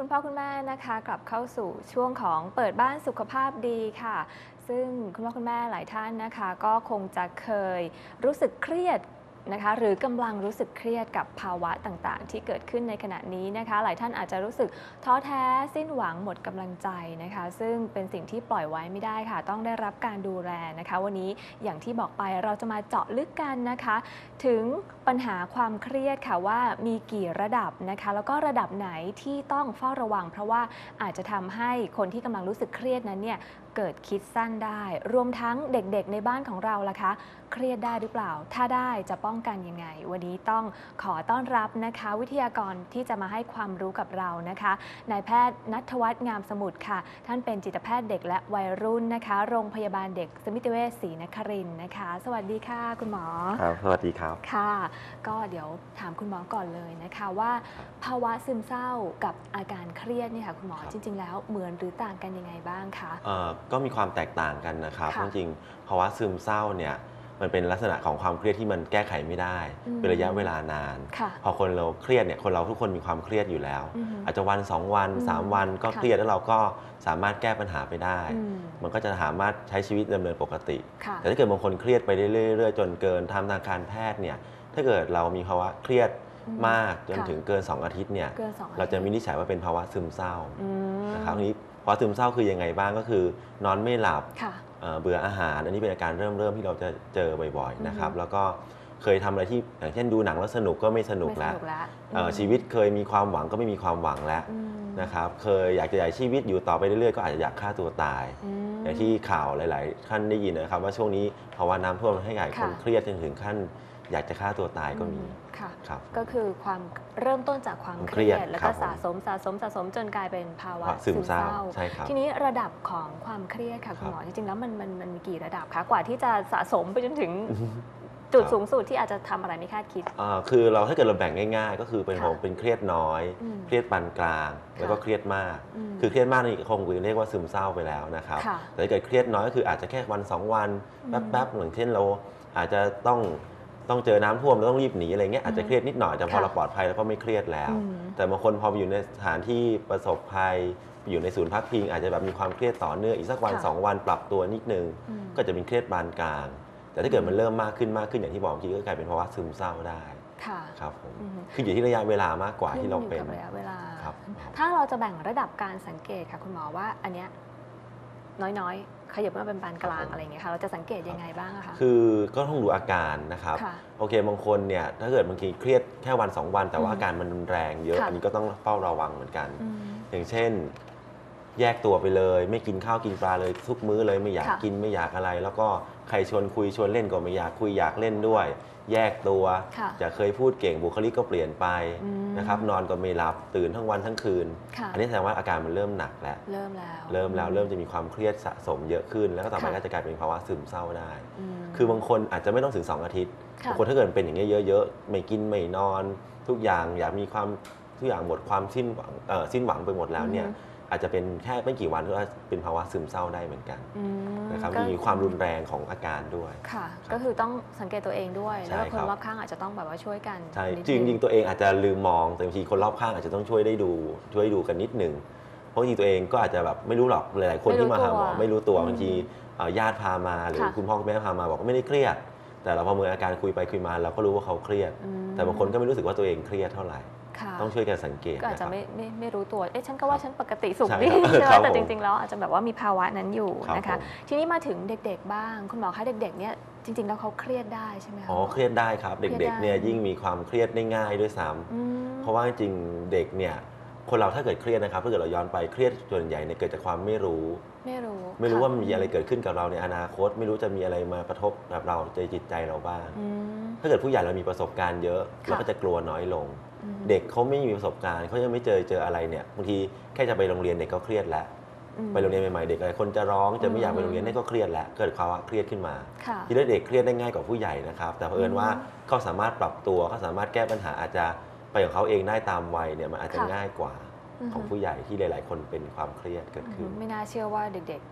คุณพ่อคุณแม่นะคะ กลับเข้าสู่ช่วงของเปิดบ้านสุขภาพดีค่ะ ซึ่งคุณพ่อคุณแม่หลายท่านนะคะ ก็คงจะเคยรู้สึกเครียด นะคะหรือกำลังรู้สึกเครียดกับภาวะต่างๆ ที่เกิดขึ้นในขณะนี้นะคะ หลายท่านอาจจะรู้สึกท้อแท้สิ้นหวังหมดกำลังใจนะคะ ซึ่งเป็นสิ่งที่ปล่อยไว้ไม่ได้ค่ะ ต้องได้รับการดูแลนะคะ วันนี้อย่างที่บอกไปเราจะมาเจาะลึกกันนะคะ ถึงปัญหาความเครียดค่ะว่ามีกี่ระดับนะคะ แล้วก็ระดับไหนที่ต้องเฝ้าระวัง เพราะว่าอาจจะทำให้คนที่กำลังรู้สึกเครียดนั้นเนี่ย เกิดคิดสั้นได้ รวมทั้งเด็กๆในบ้านของเราล่ะคะ เครียดได้หรือเปล่า ถ้าได้จะป้องกันยังไง วันนี้ต้องขอต้อนรับนะคะ วิทยากรที่จะมาให้ความรู้กับเรานะคะนายแพทย์นัทวัฒน์งามสมุทรค่ะ ท่านเป็นจิตแพทย์เด็กและวัยรุ่นนะคะ โรงพยาบาลเด็กสมิติเวชศรีนครินทร์นะคะ สวัสดีค่ะ คุณหมอครับสวัสดีครับค่ะ ก็เดี๋ยวถามคุณหมอก่อนเลยนะคะว่า ภาวะซึมเศร้ากับอาการเครียดเนี่ยค่ะคุณหมอครับจริง ๆ แล้วเหมือนหรือต่างกันยังไงบ้างคะเอ่อก็มีความแตกต่างกันนะครับค่ะจริงๆภาวะซึมเศร้าเนี่ยมันเป็นลักษณะของความเครียดที่มันแก้ไขไม่ได้ อืม เป็นระยะเวลานาน ค่ะ พอคนเราเครียดเนี่ยคนเราทุกคนมีความเครียดอยู่แล้ว อือฮึอาจจะวัน2วันอืม3วันก็ค่ะ เครียดแล้วเราก็สามารถแก้ปัญหาไปได้ อืมมันก็จะสามารถใช้ชีวิตดำเนินปกติ ค่ะ แต่ถ้าเกิดบางคนเครียดไปเรื่อยๆจนเกินทำทางการแพทย์เนี่ยถ้าเกิดเรามีภาวะเครียดอืมมากจนค่ะ ถึงเกิน 2 อาทิตย์เนี่ยเกินสองอทิตย์เราจะวินิจฉัยว่าเป็นภาวะซึมเศร้าอืม นะครับทีนี้ ภาวะซึมเศร้าคือยังไงบ้างก็คือนอนไม่หลับค่ะเอ่อเบื่ออาหาร อันนี้เป็นอาการเริ่มเริ่มที่เราจะเจอบ่อยๆนะครับอือฮึแล้วก็เคยทำอะไรที่อย่างเช่นดูหนังแล้วสนุกก็ไม่สนุกไม่แล้วสนุกแล้วเอ่อมชีวิตเคยมีความหวังก็ไม่มีความหวังแล้วอืมนะครับเคยอยากจะใช้ชีวิตอยู่ต่อไปเรื่อยๆก็อาจจะอยากฆ่าตัวตายมอย่างที่ข่าวหลาย ๆ ท่านได้ยินนะครับ ว่าช่วงนี้ภาวะน้ำท่วมให้หลายคนค่ะเครียดจนถึงขั้น อยากจะฆ่าตัวตายก็มีอื ค่ะ ครับ ก็คือความเริ่มต้นจากความความเคเครีรียยดดแล้วครัก็บผม สะสมสะสมสะสมจนกลายเป็นภาวะภาวะซึมเศร้าใช่ครับ ทีนี้ระดับของความเครียดค่ะคุณครับหมอจริงๆแล้วมันมันมันมีกี่ระดับคะกว่าที่จะสะสมไปจนถึงจุดครับ สูงสุดที่อาจจะทำอะไรไม่คาดคิดเอ่อคือเราถ้าเกิดเราแบ่งง่าย ๆ ก็คือเป็นค่ะผมเป็นเครียดน้อย อืมเครียดปานกลาง แล้วก็ค่ะเครียดมาก อืมคือเครียดมากนี่คงเรียกว่าซึมเศร้าไปแล้วนะครับค่ะแต่ถ้าเกิดเครียดน้อยก็คืออาจจะแค่วันสองวันอืมแป๊บๆเหมือนเช่นเราอาจจะต้อง ต้องเจอน้ำท่วมแล้วต้องรีบหนีอะไรเงี้ยอาจจะเครียดนิดหน่อยแต่พอค่ะเราปลอดภัยแล้วก็ไม่เครียดแล้วอืมแต่บางคนพอไปอยู่ในสถานที่ประสบภัยไปอยู่ในศูนย์พักพิง อาจจะแบบมีความเครียดต่อเนื่องอีกสักวันค่ะสองวันปรับตัวนิดนึงอืมก็จะเป็นเครียดปานกลาง แต่ถ้าเกิดมันเริ่มมากขึ้นมากขึ้นอย่างที่บอกเมื่อกี้ก็กลายเป็นภาวะซึมเศร้าได้ค่ะครับผมอืมคืออยู่ที่ระยะเวลามากกว่าที่เราเป็นขึ้อยู่กับระยะเวลาครับถ้าเราจะแบ่งระดับการสังเกตค่ะคุณหมอว่าอันเนี้ย น้อยๆ ขยับมาเป็นปานกลางครับผมอะไรอย่างเงี้ยค่ะเราจะสังเกตยังไงบ้างอะคะ คือก็ต้องดูอาการนะครับ ค่ะโอเคบางคนเนี่ยถ้าเกิดบางทีเครียดแค่วัน 2 วัน แต่ว่าอืมอาการมันรุนแรงเยอะ ค่ะ อันนี้ก็ต้องเฝ้าระวังเหมือนกัน อืม อย่างเช่น แยกตัวไปเลย ไม่กินข้าวกินปลาเลยทุกมื้อเลยไม่อยากค่ะ กินไม่อยากอะไร แล้วก็ใครชวนคุยชวนเล่นก็ไม่อยากคุยอยากเล่นด้วย แยกตัวค่ะจะเคยพูดเก่งบุคลิกก็เปลี่ยนไปอืม นะครับนอนก็ไม่หลับตื่นทั้งวันทั้งคืน ค่ะ อันนี้แสดงว่าอาการมันเริ่มหนักแล้วเริ่มแล้วเริ่มแล้วเริ่มจะมีความเครียดสะสมเยอะขึ้น แล้วก็ต่อไปค่ะก็จะกลายเป็นภาวะซึมเศร้าได้ ม คือบางคนอาจจะไม่ต้องถึง 2 อาทิตย์ค่ะบางคนถ้าเกิดเป็นอย่างเงี้ยเยอะๆ ไม่กินไม่นอน ทุกอย่างอยากมีความทุกอย่างหมดความสิ้นหวังเอ่อสิ้นหวังไปหมดแล้วเนี่ย อือฮึ อาจจะเป็นแค่ไม่กี่วันก็เป็นภาวะซึมเศร้าได้เหมือนกันอืมนะครับก็มีความรุนแรงของอาการด้วยค่ะ ก็คือต้องสังเกตตัวเองด้วยใช่แล้วก็คนครับรอบข้างอาจจะต้องแบบว่าช่วยกันใช่นิดจริงนึจริงๆตัวเองอาจจะลืมมองแต่บางทีคนรอบข้างอาจจะต้องช่วยได้ดูช่วยดูกันนิดหนึ่งเพราะจริงๆตัวเองก็อาจจะแบบไม่รู้หรอกหลายๆคนที่มาหาหมอไม่รู้ตัวบางทีเอ่อญาติพามาหรือค่ะคุณพ่อคุณแม่พามาบอกว่าไม่ได้เครียด แต่เราประเมินอาการคุยไปคุยมาเราก็รู้ว่าเขาเครียดอืมแต่บางคนก็ไม่รู้สึกว่าตัวเองเครียดเท่าไหร่ค่ะ ต้องช่วยกันสังเกตก็อาจจะนครับไม่ไม่ไม่รู้ตัว เอ๊ะฉันก็ว่าครับฉันปกติสุขใช่ดีครับใช่ไหมครับแต่ผมจริงๆแล้วอาจจะแบบว่ามีภาวะนั้นอยู่ครับนะคะผมทีนี้มาถึงเด็กๆบ้าง คุณหมอคะเด็กๆเนี่ยจริงๆ แล้วเขาเครียดได้ใช่ไหมคะ อ๋อ เครียดได้ครับเครียดเด็กได้ๆเนี่ยยิ่งมีความเครียดได้ง่ายด้วยซ้อืมำเพราะว่าจริงๆเด็กเนี่ย คนเราถ้าเกิดเครียดนะครับถ้าเกิดเราย้อนไปเครียดส่วนใหญ่เนี่ยเกิดจากความไม่รู้ ไม่รู้ไม่รู้ค่ะว่ามันมีอะไรเกิดขึ้นกับเราในอนาคต ไม่รู้จะมีอะไรมากระทบกับเราใจจิตใจเราบ้างอืมถ้าเกิดผู้ใหญ่เรามีประสบการณ์เยอะค่ะเราก็จะกลัวน้อยลงอืมเด็กเขาไม่มีประสบการณ์เขายังไม่เจอเจออะไรเนี่ยบางทีแค่จะไปโรงเรียนเด็กก็เครียดแล้วอืมไปโรงเรียนใหม่ๆเด็กหลายคนจะร้องจะไม่อยากไปอืมโรงเรียนนี่ก็เครียดแล้วเกิดภาวะเครียดขึ้นมาค่ะทีนี้เด็กเครียดได้ง่ายกว่าผู้ใหญ่นะครับ แต่เผอิญว่าเขาสามารถปรับตัวเขาสามารถแก้ปัญหาอาจจะ ไปของเขาเองได้ตามวัยเนี่ยมันอาจจะค่ะง่ายกว่าอือฮึของผู้ใหญ่ที่หลาย ๆ คนเป็นความเครียดเกิดอืขึ้นมไม่น่าเชื่อว่าเด็ก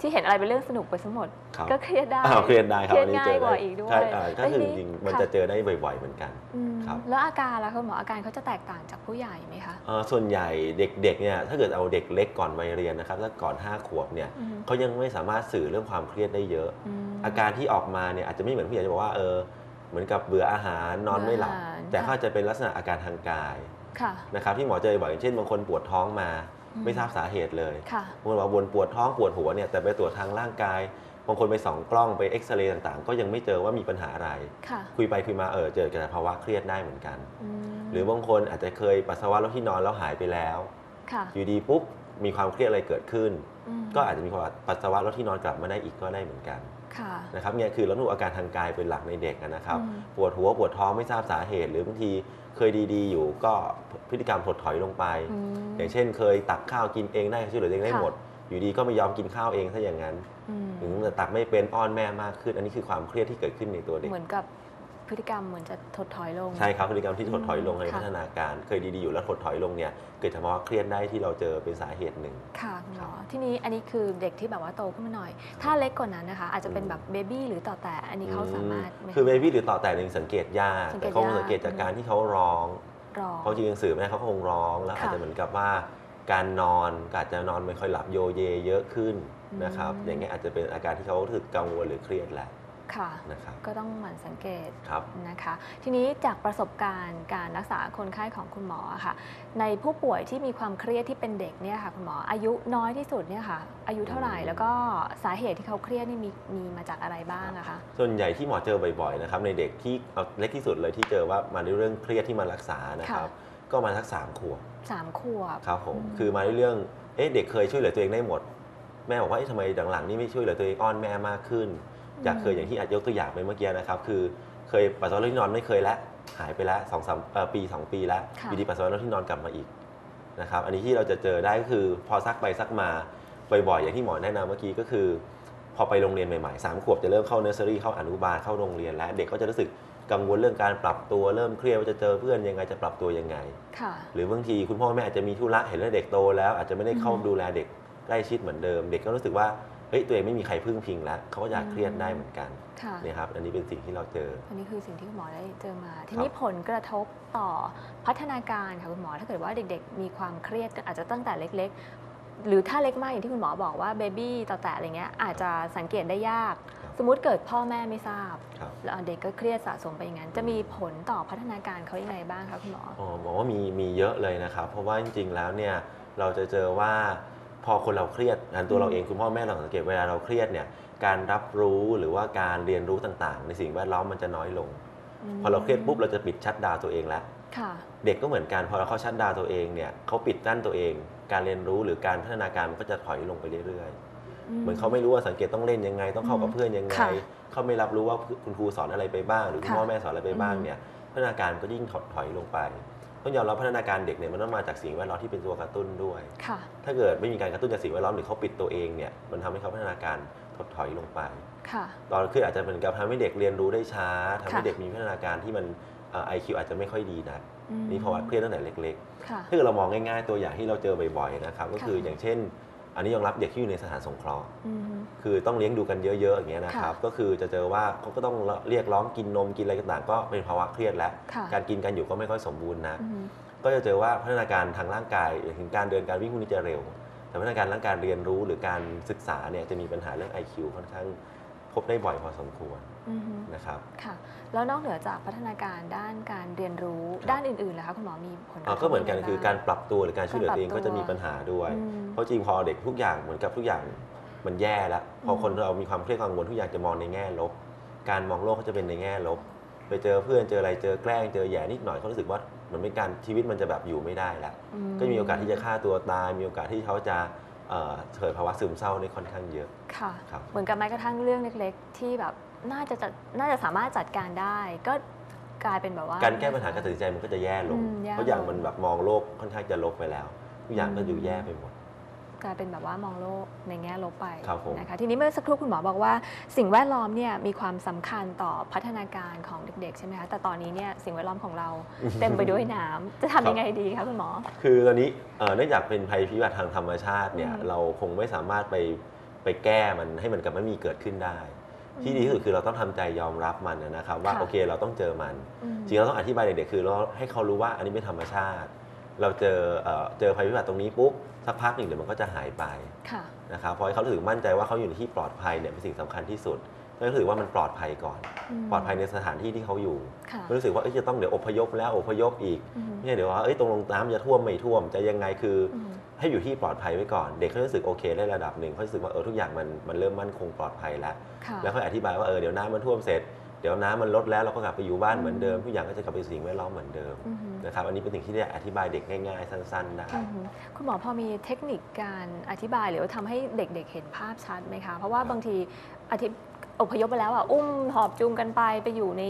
ที่เห็นอะไรเป็นเรื่องสนุกไปทั้งหมดครับก็เครียดได้อ้าวเครียดได้ครับเครียดอันนี้ง่ายเจอกว่าได้อีกด้วยใช่อ่าก็คือแล้วจทีริงนี้ๆมันค่ะจะเจอได้บ่อย ๆ เหมือนกันอืมครับแล้วอาการล่ะคุณหมออาการเขาจะแตกต่างจากผู้ใหญ่ไหมคะเอ่อส่วนใหญ่เด็กๆเนี่ยถ้าเกิดเอาเด็กเล็กก่อนวัยเรียนนะครับถ้าก่อน 5 ขวบเนี่ยอืมเขายังไม่สามารถสื่อเรื่องความเครียดได้เยอะมอาการที่ออกมาเนี่ยอาจจะไม่เหมือนผู้ใหญ่จะบอกว่าเออ เหมือนกับเบื่ออาหารนอนไม่หลับเบื่ออาหารแต่เขาจะเป็นลักษณะอาการทางกายค่ะนะครับที่หมอเจอบ่อยอย่างเช่นบางคนปวดท้องมาอืมไม่ทราบสาเหตุเลยค่ะบางคนบอกวนปวดท้องปวดหัวเนี่ยแต่ไปตรวจทางร่างกายบางคนไปส่องกล้องไปเอ็กซเรย์ต่างๆ ก็ยังไม่เจอว่ามีปัญหาอะไรค่ะคุยไปคุยมาเออเจอกับภาวะเครียดได้เหมือนกันมหรือบางคนอาจจะเคยปัสสาวะแล้วที่นอนแล้วหายไปแล้วค่ะอยู่ดีปุ๊บมีความเครียดอะไรเกิดขึ้นมก็อาจจะมีภาวะปัสสาวะแล้วที่นอนกลับมาได้อีกก็ได้เหมือนกันค่ะ นะครับเนี่ยคือเราดูอาการทางกายเป็นหลักในเด็กนะครับอืมปวดหัวปวดท้องไม่ทราบสาเหตุ หรือบางทีเคยดีๆ อยู่ก็พฤติกรรมถดถอยลงไปอืมอย่างเช่น เคยตักข้าวกินเองได้ช่วยเหลือตัวเองได้ค่ะหมด อยู่ดีก็ไม่ยอมกินข้าวเองซะอย่างนั้นอืมถึงจะตักไม่เป็นอ้อนแม่มากขึ้น อันนี้คือความเครียดที่เกิดขึ้นในตัวเด็กเหมือนกับ พฤติกรรมเหมือนจะถดถอยลง ใช่ครับพฤติกรรมที่ถดถอยลงในค่ะพัฒนาการ เคยดีๆอยู่แล้วถดถอยลงเนี่ยเกิดจากภาวะเครียดได้ที่เราเจอเป็นสาเหตุหนึ่งค่ะคุณหมอทีนี้อันนี้คือเด็กที่แบบว่าโตขึ้นมาหน่อย ถ้าเล็กกว่านั้นนะคะ อาจจะเป็นแบบเบบี้หรือต่อแต่อันนี้เขาสามารถไหมคือเบบี้หรือต่อแต่หนึ่งสังเกตยากสังเกตแต่เขายากสังเกตจากการที่เขาร้องรอเขาจริงๆสื่อแม่เขาก็คงร้องแล้วค่ะอาจจะเหมือนกับว่าการนอนก็อาจจะนอนไม่ค่อยหลับโยเยเยอะขึ้นนะครับอืมอย่างเงี้ยอาจจะเป็นอาการที่เขารู้สึกกังวลหรือเครียดแหละ ค่ะ นะครับ ก็ต้องหมั่นสังเกตครับ นะคะ ทีนี้จากประสบการณ์การรักษาคนไข้ของคุณหมอค่ะ ในผู้ป่วยที่มีความเครียดที่เป็นเด็กเนี่ยค่ะคุณหมออายุน้อยที่สุดเนี่ยค่ะ อายุเท่าไหร่อืมแล้วก็สาเหตุที่เขาเครียดนี่มีมีมาจากอะไรบ้างอะคะ ส่วนใหญ่ที่หมอเจอบ่อยๆนะครับในเด็กที่เอาเล็กที่สุดเลยที่เจอว่ามาด้วยเรื่องเครียดที่มารักษานะครับ ก็มาสักสามขวบสามขวบ ครับผมอืม คือมาด้วยเรื่องเอ๊ะเด็กเคยช่วยเหลือตัวเองได้หมด แม่บอกว่าเอ๊ะทำไมหลังๆนี่ไม่ช่วยเหลือตัวเองอ้อนแม่มากขึ้น จากเคยอย่างที่อาจยกตัวอย่างไปเมื่อกี้นะครับ คือเคยปัสสาวะที่นอนไม่เคยแล้วหายไปแล้วสองสามเอ่อปีสองปีแล้วค่ะอยู่ดีปัสสาวะที่นอนกลับมาอีกนะครับอันนี้ที่เราจะเจอได้ก็คือพอซักไปซักมาบ่อยๆอย่างที่หมอแนะนำเมื่อกี้ก็คือ พอไปโรงเรียนใหม่ๆสามขวบจะเริ่มเข้าเนอร์เซอรี่เข้าอนุบาลเข้าโรงเรียนแล้ว เด็กก็จะรู้สึกกังวลเรื่องการปรับตัวเริ่มเครียดว่าจะเจอเพื่อนยังไงจะปรับตัวยังไงค่ะหรือบางทีคุณพ่อแม่อาจจะมีธุระเห็นว่าเด็กโตแล้วอาจจะไม่ได้เข้าอืมดูแลเด็กใกล้ชิดเหมือนเดิม เด็กก็รู้สึกว่า เฮ้ยตัวเองไม่มีใครพึ่งพิงแล้วเขาก็จะอืมเครียดได้เหมือนกันค่ะเนี่ยครับอันนี้เป็นสิ่งที่เราเจอ อันนี้คือสิ่งที่คุณหมอได้เจอมา ทีครับนี้ผลกระทบต่อพัฒนาการค่ะคุณหมอถ้าเกิดว่าเด็กๆ มีความเครียดอาจจะตั้งแต่เล็ก ๆ หรือถ้าเล็กมากอย่างที่คุณหมอบอกว่าเบบี้ต่อแต่อะไรเงี้ยอาจจะสังเกตได้ยาก สมมุติเกิดพ่อแม่ไม่ทราบครับแล้วเด็กก็เครียดสะสมไปอย่างนั้น จะมีผลต่อพัฒนาการเขายังไงบ้างคะคุณหมออ๋อบอกว่ามีมีเยอะเลยนะครับเพราะว่าจริงๆแล้วเนี่ยเราจะเจอว่า พอคนเราเครียดอันตัวเราเองคุณพ่อแม่เราสังเกตเวลาเราเครียดเนี่ยการรับรู้หรือว่าการเรียนรู้ต่างๆ ในสิ่งแวดล้อมมันจะน้อยลง พอเราเครียดปุ๊บเราจะปิดชัดดาวน์ตัวเองแล้วค่ะเด็กก็เหมือนกันพอเราเขาชัดดาวน์ตัวเองเนี่ยเขาปิดกั้นตัวเอง การเรียนรู้หรือการพัฒนาการมันก็จะถอยลงไปเรื่อยๆ เหมือนเขาไม่รู้ว่าสังเกตต้องเล่นยังไง ต้องเข้ากับอืมเพื่อนยังไงค่ะเขาไม่รับรู้ว่าคุณครูสอนอะไรไปบ้าง หรือคุณค่ะพ่อแม่สอนอะไรไปบ้างอืมเนี่ยพัฒนาการก็ยิ่งถดถอยลงไป ต้องยอมรับพัฒนาการเด็กเนี่ยมันต้องมาจากสิ่งแวดล้อมที่เป็นตัวกระตุ้นด้วยค่ะถ้าเกิดไม่มีการกระตุ้นจากสิ่งแวดล้อมหรือเขาปิดตัวเองเนี่ยมันทำให้เขาพัฒนาการถดถอยลงไปค่ะตอนขึ้นอาจจะเป็นการทำให้เด็กเรียนรู้ได้ช้าทำให้ค่ะเด็กมีพัฒนาการที่มันไอคิวอาจจะไม่ค่อยดีนะอืมนี่เพราะว่าเครียดตั้งแต่เล็กๆค่ะถ้าเกิดเรามองง่ายๆตัวอย่างที่เราเจอบ่อยๆนะครับก็คือค่ะอย่างเช่น อันนี้ยอมรับเด็กที่อยู่ในสถานสงเคราะห์อืมคือต้องเลี้ยงดูกันเยอะๆอย่างเงี้ยนะครับค่ะก็คือจะเจอว่าเขาก็ต้องเรียกร้องกินนมกินอะไรต่างๆ ก็เป็นภาวะเครียดแล้วค่ะการกินกันอยู่ก็ไม่ค่อยสมบูรณ์นะอืมก็จะเจอว่าพัฒนาการทางร่างกายอย่างถึงการเดินการวิ่งพวกนี้จะเร็ว แต่พัฒนาการร่างกายเรียนรู้หรือการศึกษาเนี่ยจะมีปัญหาเรื่อง IQ ค่อนข้างพบได้บ่อยพอสมควรอืม นะครับค่ะแล้วนอกเหนือจากพัฒนาการด้านการเรียนรู้ครับด้านอื่นๆล่ะคะคุณหมอมีผลกระทอ่าบก็เหมือนกันยังไงคือบ้งการปรับตัวหรือการช่วยเหลือตัวเองการปรับก็จะมีตัวปัญหาด้วยอืมเพราะจริงพอเด็กทุกอย่างเหมือนกับทุกอย่างมันแย่แล้วพออมคนเรามีความเครียดกังวลทุกอย่างจะมองในแง่ลบ การมองโลกก็จะเป็นในแง่ลบ ไปเจอเพื่อนเจออะไรเจอแกล้งเจอแย่นิดหน่อยเขารู้สึกว่าเหมือนเป็นการชีวิตมันจะแบบอยู่ไม่ได้แล้วอืก็มีโอกาสที่จะฆ่าตัวตายมีโอกาสที่เขาจะเอ่อเกิดภาวะซึมเศร้าในค่อนข้างเยอะค่ะครับเหมือนกับแม้กระทั่งเรื่องเล็ก ๆ ที่แบบ น่าจะจัดน่าจะสามารถจัดการได้ ก็กลายเป็นแบบว่า การแก้ปัญหาการตัดสินใจมันก็จะแย่ลง อืมแย่เพราะอย่างลงมันแบบมองโลกค่อนข้างจะลบไปแล้วทุกอย่างก็ดูแย่ไปหมด กลายเป็นแบบว่ามองโลกในแง่ลบไปครับผม นะคะทีนี้เมื่อสักครู่คุณหมอบอกว่า สิ่งแวดล้อมเนี่ยมีความสำคัญต่อพัฒนาการของเด็กๆใช่ไหมคะแต่ตอนนี้เนี่ยสิ่งแวดล้อมของเราเต็มไปด้วยน้ำจะทำยังไงดีคะคุณหมอ คือตอนนี้เอ่อเนื่องจากเป็นภัยพิบัติทางธรรมชาติเนี่ยอืม เราคงไม่สามารถไปไปแก้มันให้มันกับไม่มีเกิดขึ้นได้ ที่ดีที่สุดคือเราต้องทำใจยอมรับมันนะครับ ว่าค่ะโอเคเราต้องเจอมันอืมจริงๆเราต้องอธิบายเด็กๆคือเราให้เขารู้ว่าอันนี้เป็นธรรมชาติ เราเจอเอ่อเจอภัยพิบัติตรงนี้ปุ๊บสักพักหนึ่งเดี๋ยวมันก็จะหายไปค่ะนะครับพอให้เขารู้สึกมั่นใจว่าเขาอยู่ในที่ปลอดภัยเนี่ยเป็นสิ่งสำคัญที่สุดก็รู้สึกว่ามันปลอดภัยก่อนมปลอดภัยในสถานที่ที่เขาอยู่ค่ะไม่รู้สึกว่าเอ้ยจะต้องเดี๋ยวอพยพแล้วอพยพอีกอืมไม่ใช่เดี๋ยวว่าเอ้ยตรงลงน้ำจะท่วมไม่ท่วมจะยังไงคือออืม ให้อยู่ที่ปลอดภัยไว้ก่อน เด็กเขารู้สึกโอเคได้ระดับหนึ่งเขารู้สึกว่าเออทุกอย่างมันมันเริ่มมั่นคงปลอดภัยแล้วค่ะแล้วค่อยอธิบายว่าเออเดี๋ยวน้ำมันท่วมเสร็จเดี๋ยวน้ำมันลดแล้วเราก็กลับไปอยู่บ้านอืมเหมือนเดิมทุกอย่างก็จะกลับไปสู่สิ่งแวดล้อมเหมือนเดิมอืมนะครับอันนี้เป็นสิ่งที่ได้อธิบายเด็กง่ายๆ สั้นๆได้อืมคุณหมอพอมีเทคนิคการอธิบายหรือว่าทำให้เด็กๆเห็นภาพชัดไหมคะ เพราะว่าบางที อธิอพยพไปแล้วอะอุ้มหอบจูงกันไปไปอยู่ใน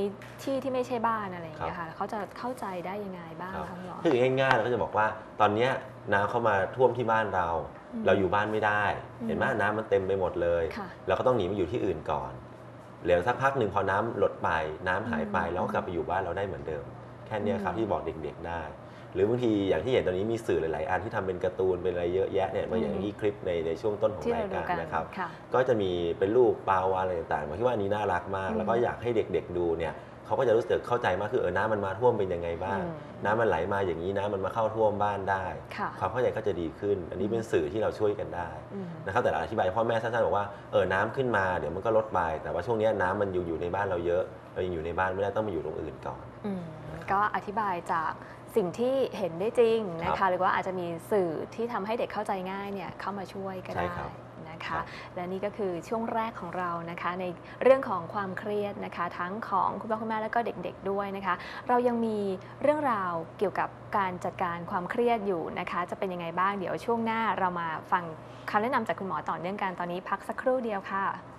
ที่ที่ไม่ใช่บ้านอะไรอย่างเงี้ยค่ะเขาจะเข้าใจได้ยังไงบ้างครับคะคุณหมอคือง่ายๆเราก็จะบอกว่าตอนเนี้ยน้ำเข้ามาท่วมที่บ้านเราอืมเราอยู่บ้านไม่ได้อืมเห็นไหมน้ำมันเต็มไปหมดเลยค่ะเราก็ต้องหนีมาอยู่ที่อื่นก่อนเดี๋ยวสักพักหนึ่งพอน้ำลดไปน้ำหายไปอืมเราก็กลับไปอยู่บ้านเราได้เหมือนเดิม แค่เนี้ยครับอืมที่บอกเด็กๆได้ หรือบางทีอย่างที่เห็นตอนนี้มีสื่อหลาย ๆ อันที่ทำเป็นการ์ตูนเป็นอะไรเยอะแยะเนี่ยมาอย่างที่คลิปในในช่วงต้นของที่ราเรายดูการกันนะครับค่ะก็จะมีเป็นรูปปลาวาฬอะไรต่างๆผมคิดว่าอันนี้น่ารักมากอืมแล้วก็อยากให้เด็ก ๆ ดูเนี่ยเขาก็จะรู้สึกเข้าใจมากคือเออน้ำมันมาท่วมเป็นยังไงบ้างอืมน้ำมันไหลมาอย่างนี้น้ำมันมาเข้าท่วมบ้านได้ค่ะความเข้าใจก็จะดีขึ้น อันนี้เป็นสื่อที่เราช่วยกันได้อืมนะครับแต่เราอธิบายพ่อแม่สั้นๆบอกว่าเออน้ำขึ้นมาเดี๋ยวมันก็ลดไปแต่ว่าช่วงเนี้ยน้ำมันอยู่อยู่ในบ้านเราเยอะเรายังอยู่ในบ้านไม่ได้ต้องมาอยู่ตรงอื่นก่อนอืมก็อธิบายจาก สิ่งที่เห็นได้จริงนะครัคะบหรือว่าอาจจะมีสื่อที่ทำให้เด็กเข้าใจง่ายเนี่ยเข้ามาช่วยก็ใช่ได้ครับนะครัคะบและนี่ก็คือช่วงแรกของเรานะคะในเรื่องของความเครียดนะคะ ทั้งของคุณพ่อคุณแม่แล้วก็เด็กๆด้วยนะคะ เรายังมีเรื่องราวเกี่ยวกับการจัดการความเครียดอยู่นะคะ จะเป็นยังไงบ้างเดี๋ยวช่วงหน้าเรามาฟังคำแนะนำจากคุณหมอต่อเนื่องกันตอนนี้พักสักครู่เดียวค่ะ